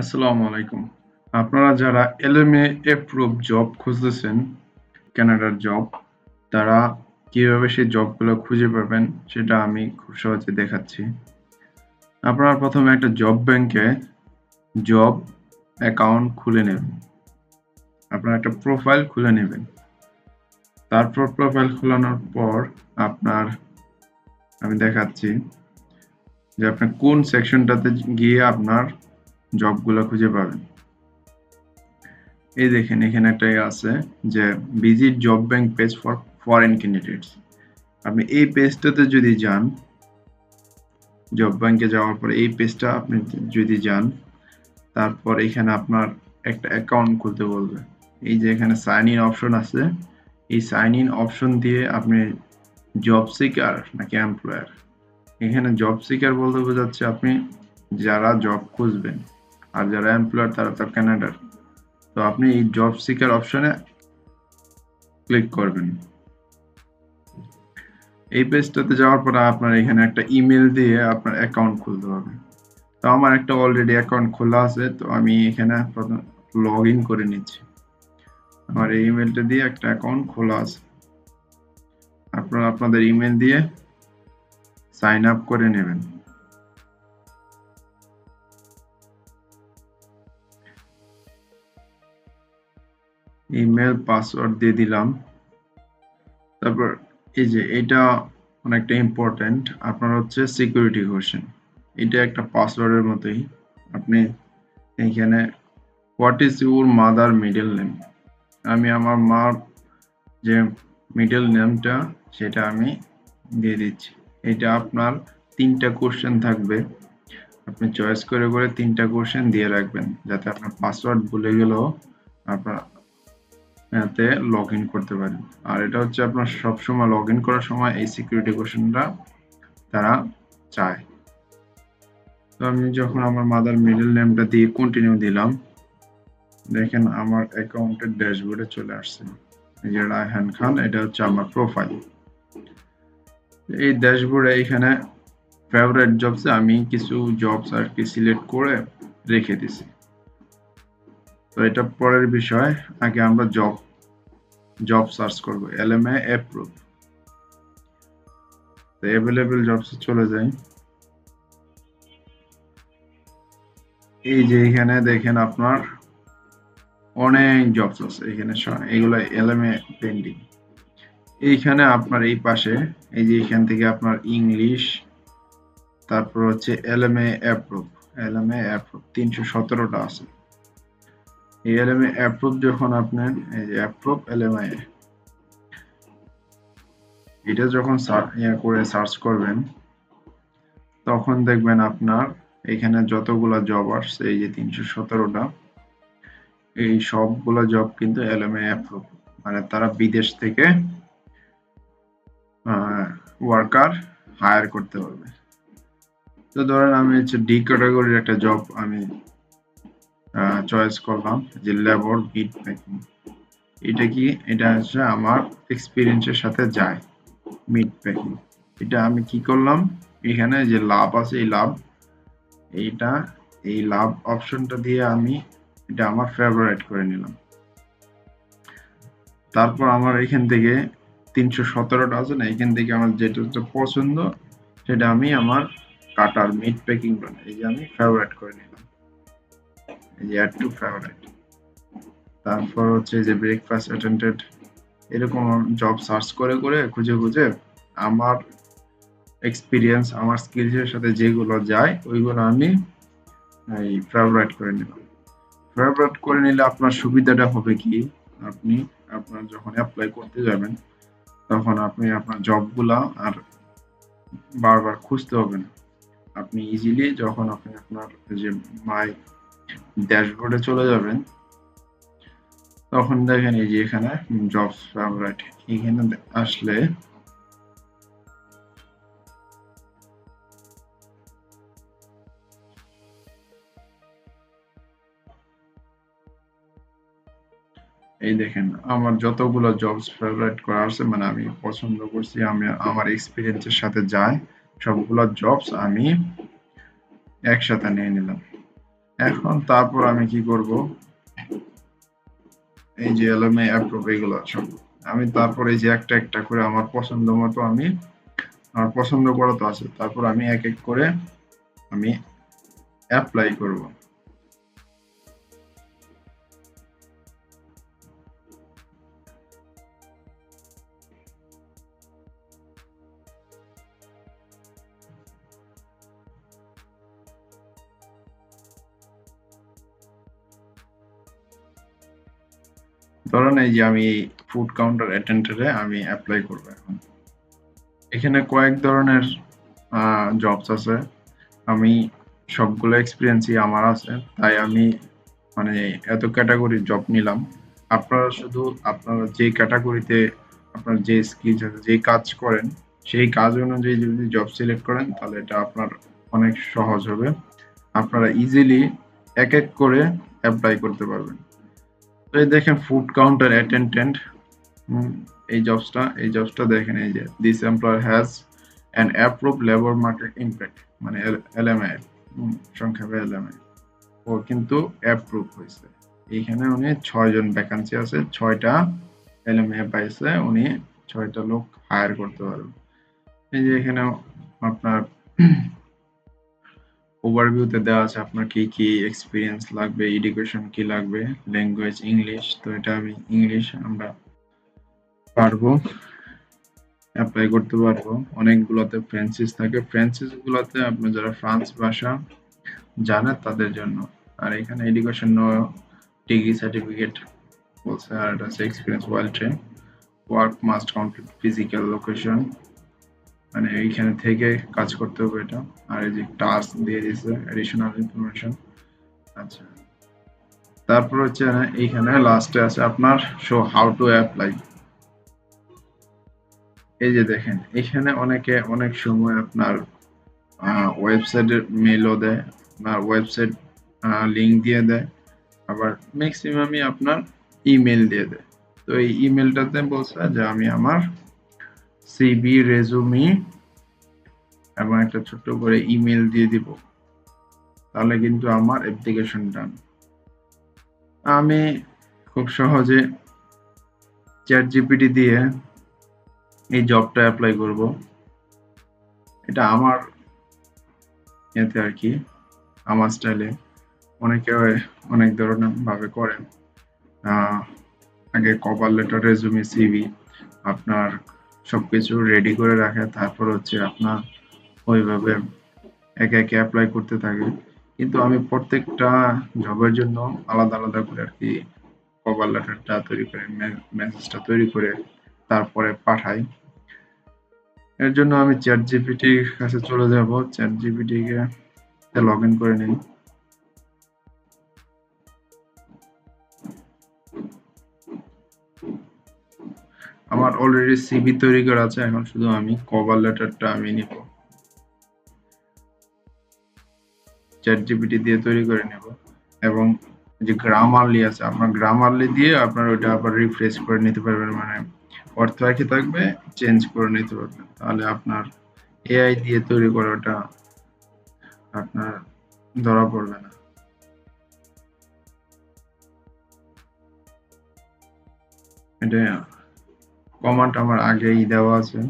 আসসালামু আলাইকুম। আপনারা যারা এলএমএ অ্যাপ্রুভ জব খুঁজতেছেন কানাডার জব তারা কীভাবে সেই জবগুলো খুঁজে পাবেন সেটা আমি খুব সহজে দেখাচ্ছি। আপনারা প্রথমে একটা জব ব্যাংকে জব অ্যাকাউন্ট খুলে নেবেন। আপনার একটা প্রোফাইল খুলে নেবেন। তারপর প্রোফাইল খোলানোর পর আপনার, আমি দেখাচ্ছি যে আপনি কোন সেকশনটাতে গিয়ে আপনার জবগুলো খুঁজে পাবেন। এই দেখেন, এখানে একটা আছে যে visit job bank page for foreign candidates আপনি এই পেজটাতে যদি যান জব ব্যাংকে যাওয়ার পর এই পেজটা আপনি যদি যান, তারপর এখানে আপনার একটা অ্যাকাউন্ট খুলতে বলবে। এই যে এখানে সাইন ইন অপশন আছে, এই সাইন ইন অপশন দিয়ে আপনি জব সিকার নাকি এমপ্লয়ার এখানে জব সিকার বলতে বোঝাচ্ছে আপনি যারা জব খুঁজবেন। আর যারা এমপ্লয়ার তারা তো কানাডার তো আপনি এই জব সিকার অপশনে ক্লিক করবেন। এই পেজটাতে যাওয়ার পরে আপনার এখানে একটা ইমেল দিয়ে আপনার অ্যাকাউন্ট খুলতে হবে। তো আমার একটা অলরেডি অ্যাকাউন্ট খোলা আছে, তো আমি এখানে লগ ইন করে নিচ্ছি। আমার এই ইমেলটা দিয়ে একটা অ্যাকাউন্ট খোলা আছে। আপনারা আপনাদের ইমেল দিয়ে সাইন আপ করে নেবেন। ইমেল পাসওয়ার্ড দিয়ে দিলাম। তারপর এই যে এটা অনেকটা ইম্পর্টেন্ট আপনার হচ্ছে সিকিউরিটি কোশ্চেন এটা একটা পাসওয়ার্ডের মতোই। আপনি এইখানে what is your mother middle name আমি আমার মার যে মিডল নেমটা সেটা আমি দিয়ে দিচ্ছি। এটা আপনার তিনটা কোশ্চেন থাকবে। আপনি চয়েস করে করে তিনটা কোশ্চেন দিয়ে রাখবেন, যাতে আপনার পাসওয়ার্ড ভুলে গেলেও আপনার এতে লগ ইন করতে পারেন আর এটা হচ্ছে আপনার সবসময় লগ ইন করার সময় এই সিকিউরিটি কোশ্চেনটা তারা চায়। তো আমি যখন আমার মাদার মিডল নেমটা দিয়ে কন্টিনিউ দিলাম, দেখেন আমার অ্যাকাউন্টের ড্যাশবোর্ডে চলে আসছে। এই যে রায়হান খান, এটা হচ্ছে আমার প্রোফাইল এই ড্যাশবোর্ডে এখানে ফেভারিট জবসে আমি কিছু জবস আর কি সিলেক্ট করে রেখে দিছি। তো এটা পরের বিষয়। আগে আমরা জব জব সার্চ করব। এলএমএ অ্যাপ্রুভ তো অ্যাভেলেবেল জবস চলে যাই। এই যে এখানে দেখেন আপনার অনেক জবস আছে। এখানে এগুলো এলএমএ পেন্ডিং এইখানে আপনার এই পাশে, এই যে এখান থেকে আপনার ইংলিশ তারপর হচ্ছে L M LMA approve LMA approve তিনশো সতেরোটা আছে। এই এলএমএ অ্যাপ্রুভ যখন আপনার, এই যে অ্যাপ্রুভ এলএমআই এটা যখন ইয়ে করে সার্চ করবেন, তখন দেখবেন আপনার এখানে যতগুলা জব আসছে, এই যে তিনশো সতেরোটা, এই সবগুলো জব কিন্তু এলএমএ অ্যাপ্রুভ মানে তারা বিদেশ থেকে ওয়ার্কার হায়ার করতে পারবে। তো ধরেন আমি হচ্ছে ডি ক্যাটাগরির একটা জব আমি চয়েস করলাম যে লেবর বিট মেকিং এটা কি? এটা হচ্ছে আমার এক্সপিরিয়েন্সের সাথে যায় মিট প্যাকিং এটা আমি কি করলাম? এখানে যে লাভ আছে, এই লাভ এইটা, এই লাভ অপশনটা দিয়ে আমি এটা আমার ফেভারিট করে নিলাম। তারপর আমার এখান থেকে তিনশো সতেরোটা আছে না, এখান থেকে আমার যেটা পছন্দ, সেটা আমি আমার কাটার মিট প্যাকিং এই যে আমি ফেভারিট করে নিলাম। অ্যাড টু ফেভারিট তারপর হচ্ছে যে ব্রেকফাস্ট অ্যাটেন্ডেড এরকম জব সার্চ করে করে, খুঁজে খুঁজে আমার এক্সপিরিয়েন্স আমার স্কিলসের সাথে যেগুলো যায়, ওইগুলো আমি এই ফেভারিট করে নিলাম। ফেভারিট করে নিলে আপনার সুবিধাটা হবে কি? আপনি, আপনার যখন অ্যাপ্লাই করতে যাবেন, তখন আপনি আপনার জবগুলা আর বারবার খুঁজতে হবে না। আপনি ইজিলি যখন আপনি আপনার যে মাই ড্যাশবোর্ডে চলে যাবেন। তখন দেখেন এই যে এখানে জব ফেভারিট এখানে আসলে এই দেখেন আমার যতগুলো জবস ফেভারিট করা আছে মানে আমি পছন্দ করছি, আমি আমার এক্সপিরিয়েন্সের সাথে যায়, সবগুলো জবস আমি একসাথে নিয়ে নিলাম। এখন তারপর আমি কি করব? এই যে এলএমএ অ্যাপ্রুভ এগুলো আছে আমি তারপর এই যে একটা একটা করে আমার পছন্দ মতো আমি, আমার পছন্দ করা তো আছে। তারপর আমি এক এক করে আমি অ্যাপ্লাই করব। ধরেন এই যে আমি ফুড কাউন্টার অ্যাটেন্ডারে আমি অ্যাপ্লাই করব এখন। এখানে কয়েক ধরনের জবস আছে। আমি সবগুলো এক্সপিরিয়েন্সই আমার আছে, তাই আমি মানে এত ক্যাটাগরির জব নিলাম। আপনারা শুধু আপনারা যে ক্যাটাগরিতে আপনার যে স্কিলস আছে, যে কাজ করেন, সেই কাজ অনুযায়ী যদি জব সিলেক্ট করেন, তাহলে এটা আপনার অনেক সহজ হবে। আপনারা ইজিলি এক এক করে অ্যাপ্লাই করতে পারবেন। দেখেন ফুড কাউন্টার অ্যাটেন্ডেন্ট এই জবসটা এই জবসটা দেখেন এই যে this employer has an approve labour market impact মানে এলএমআই সংক্ষেপে এলএমআই ও কিন্তু অ্যাপ্রুভ হয়েছে। এইখানে উনি ছয়জন ভ্যাকান্সি আছে, ছয়টা এলএমএ পাইছে, উনি ছয়টা লোক হায়ার করতে পারবেন এই যে এখানে আপনার ওভারভিউতে দেওয়া আছে আপনার কি কি এক্সপিরিয়েন্স লাগবে এডুকেশন কি লাগবে ল্যাঙ্গুয়েজ ইংলিশ তো এটা আমি ইংলিশ আমরা পারব অ্যাপ্লাই করতে পারব। অনেকগুলোতে ফ্রেন্সিস থাকে। ফ্রেন্সিস গুলোতে আপনি যারা ফ্রান্স ভাষা জানে তাদের জন্য। আর এখানে এডুকেশন ডিগ্রি সার্টিফিকেট বলছে আর এটা হচ্ছে experience while train work must complete physical location মানে এইখানে থেকে কাজ করতে হবে এটা। আর এই যে টাস্ক দিয়ে দিয়েছে এডিশনাল ইনফরমেশন আচ্ছা। তারপর হচ্ছে এইখানে লাস্টে আছে আপনার শো হাউ টু অ্যাপ্লাই এই যে দেখেন এখানে অনেকে অনেক সময় আপনার ওয়েবসাইটের মেলও দেয়, আপনার ওয়েবসাইট লিঙ্ক দিয়ে দেয়, আবার ম্যাক্সিমামই আপনার ইমেল দিয়ে দেয়। তো এই ইমেলটাতে বলছে যে আমি আমার সিবি রেজুমি এবং একটা ছোট্ট করে ইমেল দিয়ে দিব। তাহলে কিন্তু আমার অ্যাপ্লিকেশন ডান আমি খুব সহজে চ্যাট জিপিটি দিয়ে এই জবটা অ্যাপ্লাই করব। এটা আমার এতে আর কি, আমার স্টাইলে অনেকে অনেক ধরনের ভাবে করেন। আগে কভার লেটার রেজুমি সিভি আপনার সবকিছু রেডি করে রাখে, তারপর হচ্ছে আপনার ওইভাবে একে একে অ্যাপ্লাই করতে থাকে। কিন্তু আমি প্রত্যেকটা জবের জন্য আলাদা আলাদা করে আর কি কভার লেটারটা তৈরি করে মেসেজটা তৈরি করে তারপরে পাঠাই। এর জন্য আমি চ্যাট জিপিটির কাছে চলে যাব। চ্যাট জিপিটিকে লগ ইন করে নিই। আমার অলরেডি সিভি তৈরি করা আছে, এখন শুধু আমি কভার লেটারটা আমি নিব। চ্যাট জিপিটি দিয়ে তৈরি করে নেব। এবং যে গ্রামারলি আছে আপনার গ্রামারলি দিয়ে আপনার ওইটা আবার রিফ্রেশ করে নিতে পারবেন মানে অর্থ একই থাকবে চেঞ্জ করে নিতে পারবেন। তাহলে আপনার এআই দিয়ে তৈরি করাটা আপনার ধরা পড়বে না। এটা কমান্ড আমার আগেই দেওয়া আছে।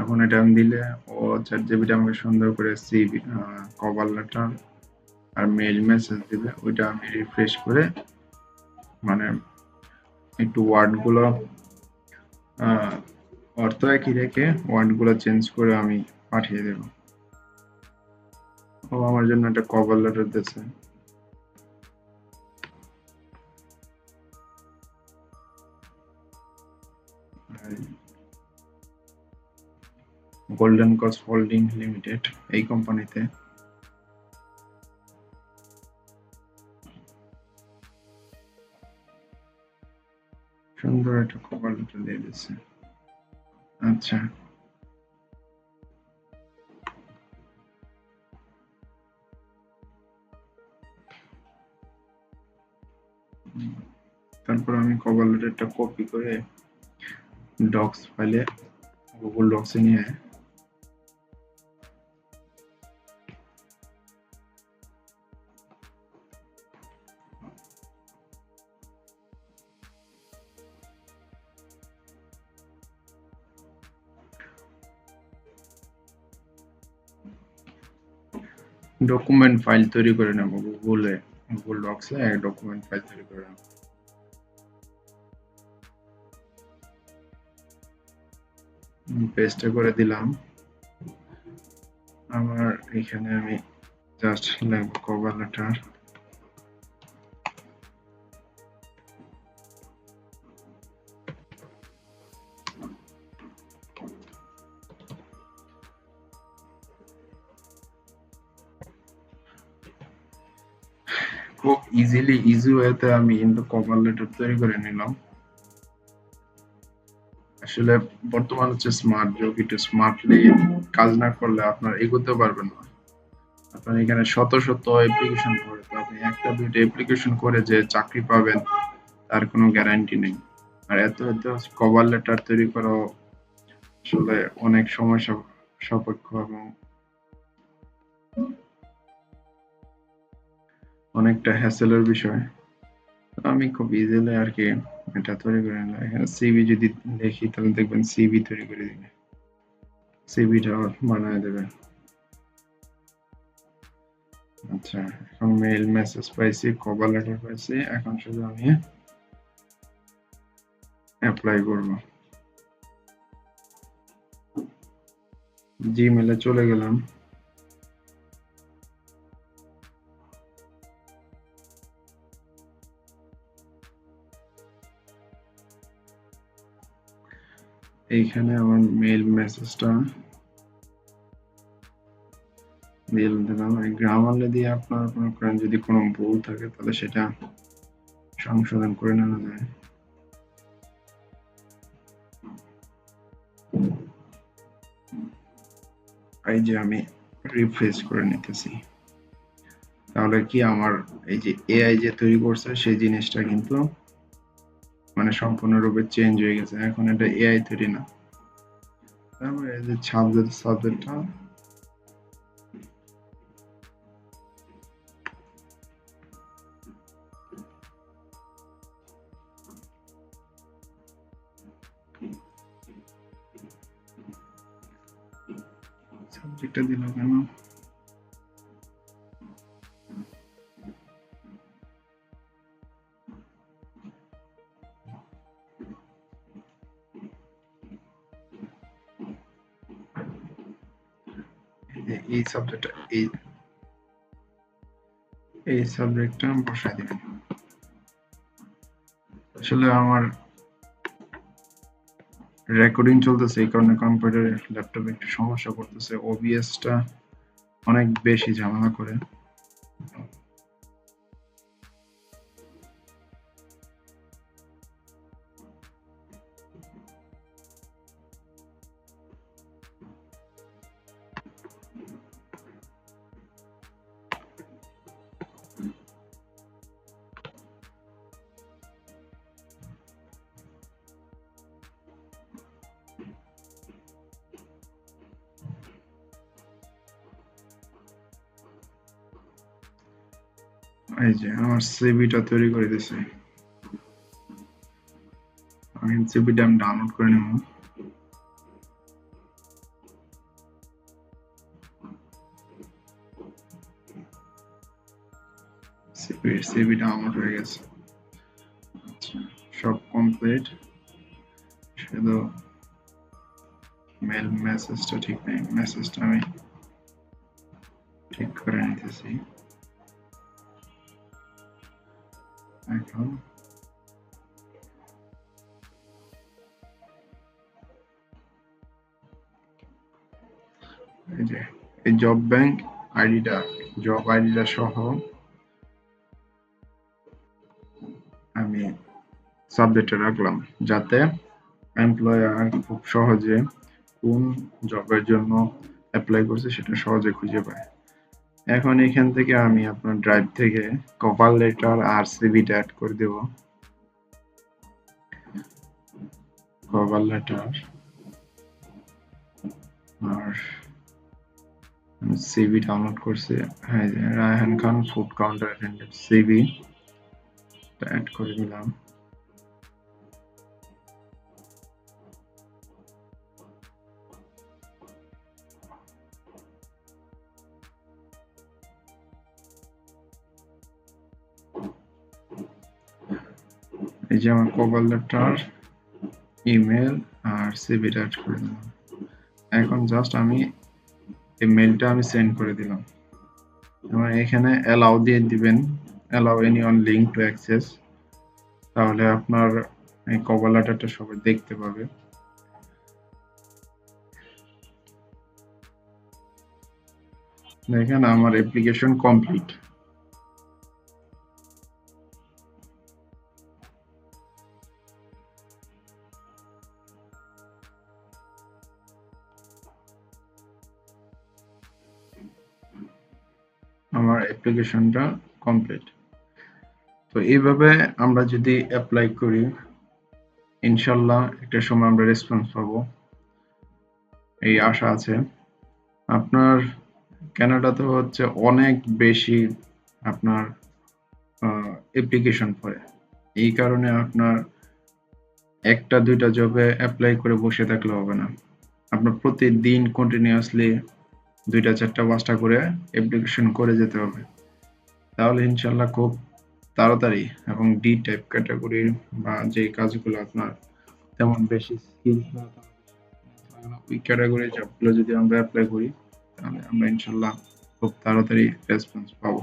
এখন এটা আমি দিলে ও চ্যাট জিপিটি আমাকে সুন্দর করে সিভি কভার লেটার আর মেল মেসেজ দিবে। ওইটা আমি রিফ্রেশ করে মানে একটু ওয়ার্ডগুলো অর্থ একই রেখে ওয়ার্ডগুলো চেঞ্জ করে আমি পাঠিয়ে দেব। ও আমার জন্য একটা কভার লেটার দিয়েছে। গোল্ডেন কস হোল্ডিং লিমিটেড এই কোম্পানিতে সুন্দর একটা কভার দিয়ে দিচ্ছে। আচ্ছা। তারপর আমি কভার লেটারটা কপি করে ডক্স ফাইলে গুগল ডক্সে নিয়ে ডকুমেন্ট ফাইল তৈরি করে নেব গুগলে গুগল ডক্সে ডকুমেন্ট ফাইল তৈরি করে নেব। পেস্টে করে দিলাম। আমার এখানে আমি জাস্ট লিখব কভার লেটার খুব ইজিলি ইজি ওয়েতে আমি কিন্তু কভার লেটার তৈরি করে নিলাম। আসলে বর্তমান হচ্ছে স্মার্ট যুগ একটু স্মার্টলি কাজ না করলে আপনার এগোতে পারবেন না। আপনার এখানে শত শত অ্যাপ্লিকেশন করে তো আপনি একটা, দুইটা অ্যাপ্লিকেশন করে যে চাকরি পাবেন, তার কোনো গ্যারান্টি নেই। আর এত এত কভার লেটার তৈরি করা আসলে অনেক সময় সাপেক্ষ এবং অনেকটা হ্যাসেলের বিষয়। আমি খুব ইজিলি আর কি এটা তৈরি করে নিলাম। সিভি যদি দেখি, তাহলে দেখবেন সিভি তৈরি করে দিবে। সিভিটা বানায় দেবে। আচ্ছা এখন মেইল মেসেজ পাইছি কভার লেটার পাইছি। এখন শুধু আমি অ্যাপ্লাই করব। জিমেলে চলে গেলাম। এইখানে আমার মেইল মেসেজটা দিয়ে দিলাম এই গ্রামারে দিয়ে আপনার মনে করেন যদি কোনো ভুল থাকে, তাহলে সেটা সংশোধন করে নেওয়া যায়। এই যে আমি রিফ্রেশ করে নিতেছি। তাহলে কি আমার এই যে এআই যে তৈরি করছে, সেই জিনিসটা কিন্তু মানে সম্পূর্ণরূপে চেঞ্জ হয়ে গেছে। এখন এটা এআই তৈরি না। তারপরে এই যে সাবজেক্ট সাবজেক্টটা সাবজেক্টটা দিল কেন? এই সাবজেক্টটা এই এই সাবজেক্টটা বসাই দিবেন আসলে আমার রেকর্ডিং চলতেছে, এই কারণে কম্পিউটারে ল্যাপটপে একটু সমস্যা করতেছে। ওবিএসটা অনেক বেশি ঝামেলা করে। এই যে, আমার সিভিটা তৈরি করে দিছে আমি সিভিটা আমি ডাউনলোড করে নেব। সিভি সিভি ডাউনলোড হয়ে গেছে। আচ্ছা সব কমপ্লিট শুধু মেল মেসেজটা ঠিক নেই। মেসেজটা আমি ঠিক করে নিতেছি। এখন এই যে জব ব্যাংক আইডিটা জব আইডিটা সহ আমি সাবজেক্টে রাখলাম যাতে এমপ্লয়ার খুব সহজে কোন জবের জন্য অ্যাপ্লাই করছে সেটা সহজে খুঁজে পায়। এখন এখান থেকে আমি আপনার ড্রাইভ থেকে কভার লেটার আর সিভিটা অ্যাড করে দেব। কভার লেটার আর সিভি ডাউনলোড করছি। হ্যাঁ Raihan Khan food counter CV add করে দিলাম। যে আমার কভার লেটার ইমেল আর সিভি অ্যাড করে দিলাম। এখন জাস্ট আমি এই মেলটা আমি সেন্ড করে দিলাম। এবং এখানে অ্যালাউ দিয়ে দিবেন। Allow anyone link to access তাহলে আপনার এই কভার লেটারটা সবাই দেখতে পাবে। দেখেন আমার অ্যাপ্লিকেশন কমপ্লিট আমার অ্যাপ্লিকেশনটা কমপ্লিট তো এইভাবে আমরা যদি অ্যাপ্লাই করি, ইনশাল্লাহ একটা সময় আমরা রেসপন্স পাবো। এই আশা আছে। আপনার কানাডাতে হচ্ছে অনেক বেশি আপনার অ্যাপ্লিকেশন পড়ে। এই কারণে আপনার একটা দুইটা জবে অ্যাপ্লাই করে বসে থাকলে হবে না। আপনার প্রতিদিন কন্টিনিউয়াসলি দুইটা চারটা পাঁচটা করে অ্যাপ্লিকেশন করে যেতে হবে। তাহলে ইনশাল্লাহ খুব তাড়াতাড়ি এবং ডি টাইপ ক্যাটাগরির বা যে কাজগুলো আপনার তেমন বেশি স্কিলস না, ওই ক্যাটাগরি জবগুলো যদি আমরা অ্যাপ্লাই করি, তাহলে আমরা ইনশাল্লাহ খুব তাড়াতাড়ি রেসপন্স পাবো।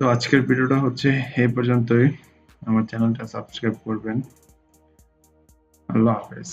তো আজকের ভিডিওটা হচ্ছে এই পর্যন্তই। আমার চ্যানেলটা সাবস্ক্রাইব করবেন। আল্লাহ হাফেজ।